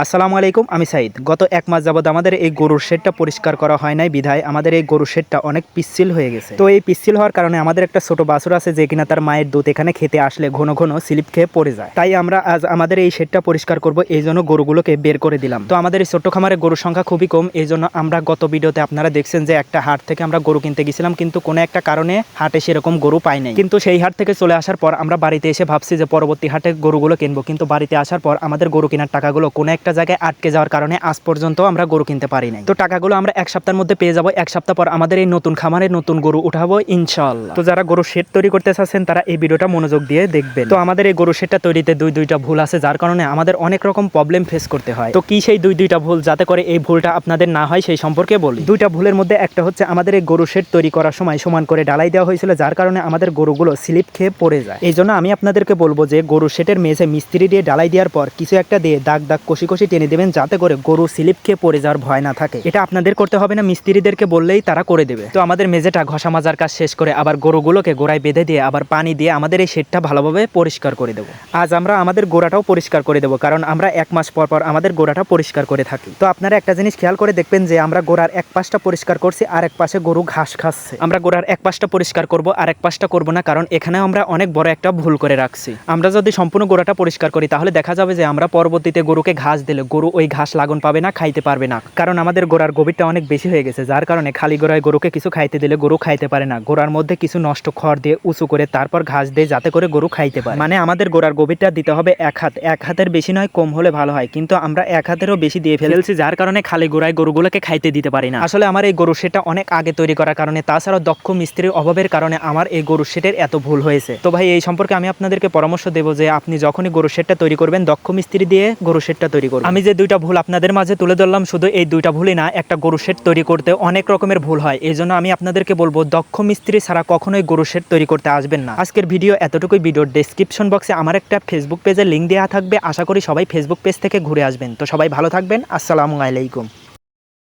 আসসালামু আলাইকুম, আমি সাইদ। গত এক মাস যাবত আমাদের এই গরুর শেডটা পরিষ্কার করা হয় নাই, বিধায় আমাদের এই গরুর শেডটা অনেক পিচ্ছিল হয়ে গেছে। তো এই পিচ্ছিল হওয়ার কারণে আমাদের একটা ছোট বাছুর আছে যে কিনা তার মায়ের দুধ এখানে খেতে আসলে ঘন ঘন স্লিপ খেয়ে পড়ে যায়। তাই আমরা আজ আমাদের এই শেডটা পরিষ্কার করব, এই জন্য গরুগুলোকে বের করে দিলাম। তো আমাদের এই ছোট্ট খামারে গরুর সংখ্যা খুবই কম, এই জন্য আমরা গত ভিডিওতে আপনারা দেখছেন যে একটা হাট থেকে আমরা গরু কিনতে গেছিলাম, কিন্তু কোনো একটা কারণে হাটে সেরকম গরু পাই নাই। কিন্তু সেই হাট থেকে চলে আসার পর আমরা বাড়িতে এসে ভাবছি যে পরবর্তী হাটে গরুগুলো কিনবো, কিন্তু বাড়িতে আসার পর আমাদের গরু কেনার টাকাগুলো কোনো একটা জায়গায় আটকে যাওয়ার কারণে আজ পর্যন্ত আমরা গরু কিনতে পারি নাই। তো টাকাগুলো আমরা এক সপ্তাহের মধ্যে পেয়ে যাব, এক সপ্তাহ পর আমাদের এই নতুন খামারে নতুন গরু উঠাবো ইনশাল্লাহ তো যারা গরু শেড তৈরি করতে চাচ্ছেন, তারা এই ভিডিওটা মনোযোগ দিয়ে দেখবেন। তো আমাদের এই গরু শেডটা তৈরিতে দুই, দুইটা ভুল আছে, যার কারণে আমাদের অনেক রকম প্রবলেম ফেস করতে হয়। তো কি সেই দুই, দুইটা ভুল, যাতে করে এই ভুলটা আপনাদের না হয়, সেই সম্পর্কে বলি। দুইটা ভুলের মধ্যে একটা হচ্ছে, আমাদের এই গরু শেড তৈরি করার সময় সমান করে ডালাই দেওয়া হয়েছিল, যার কারণে আমাদের গরুগুলো স্লিপ খেয়ে পড়ে যায়। এই জন্য আমি আপনাদেরকে বলব যে গরু শেডের মেঝে মিস্ত্রি দিয়ে ডালাই দেওয়ার পর কিছু একটা দিয়ে দাগ দাগ কষি কষি টেনে দেবেন যাতে করে গরু স্লিপ খেয়ে পড়ে যাওয়ার ভয় না থাকে। এটা আপনাদের করতে হবে না, মিস্ত্রিদেরকে বললেই তারা করে দেবে। তো আমাদের মেঝেটা ঘষা মাজার কাজ শেষ করে আবার গরুগুলোকে গোড়ায় বেঁধে দিয়ে, আবার পানি দিয়ে আমাদের এই শেডটা ভালোভাবে পরিষ্কার করে দেবো। আজ আমরা আমাদের গোড়াটাও পরিষ্কার করে দেবো, কারণ আমরা এক মাস পর পর আমাদের গোড়াটা পরিষ্কার করে থাকি। তো আপনারা একটা জিনিস খেয়াল করে দেখবেন যে, আমরা গোড়ার এক পাশটা পরিষ্কার করছি, আর এক পাশে গরু ঘাস খাচ্ছে। আমরা গোড়ার এক পাশটা পরিষ্কার করব, আর এক পাশটা করব না, কারণ এখানে আমরা অনেক বড় একটা ভুল করে রাখছি। আমরা যদি সম্পূর্ণ গোড়াটা পরিষ্কার করি, তাহলে দেখা যাবে যে আমরা পরবর্তীতে গরুকে ঘাস দিলে গরু ওই ঘাস লাগন পাবে না, খাইতে পারবে না। কারণ আমাদের গোড়ার গভীরটা অনেক বেশি হয়ে গেছে, যার কারণে খালি গোড়ায় গরুকে কিছু খাইতে দিলে গরু খাইতে পারে না। গোড়ার মধ্যে কিছু নষ্ট খড় দিয়ে উঁচু করে তারপর ঘাস দিয়ে যাতে করে গরু খাইতে পারে। মানে আমাদের গোড়ার গভীরটা দিতে হবে এক হাত। এক হাতের বেশি নয়, কম হলে ভালো হয়। কিন্তু আমরা এক হাতেরও বেশি দিয়ে ফেলছি, যার কারণে খালি গোড়ায় গরুগুলোকে খাইতে দিতে পারি না। আসলে আমার এই গরু সেটা অনেক আগে তৈরি করার কারণে, তাছাড়াও দক্ষ মিস্ত্রির অভাবের কারণে আমার এই গরু সেটের এত ভুল হয়েছে। তো ভাই, এই সম্পর্কে আমি আপনাদেরকে পরামর্শ দেবো যে, আপনি যখনই গরু সেটটা তৈরি করবেন, দক্ষ মিস্ত্রি দিয়ে গরু সেটটা তৈরি করবেন আমি যে দুইটা ভুল আপনাদের মাঝে তুলে ধরলাম, শুধু এই দুইটা ভুলই না, একটা গরু সেট তৈরি করতে অনেক রকমের ভুল হয়। এই জন্য আমি আপনাদেরকে বলব, দক্ষ মিস্ত্রি ছাড়া কখনোই গরু সেট তৈরি করতে আসবেন না। আজকের ভিডিও এতটুকুই। ভিডিওর ডেসক্রিপশন বক্সে আমার একটা ফেসবুক পেজের লিঙ্ক দেওয়া থাকবে। আশা করি সবাই ফেসবুক পেজ থেকে ঘুরে আসবেন। তো সবাই ভালো থাকবেন। আসসালামু আলাইকুম।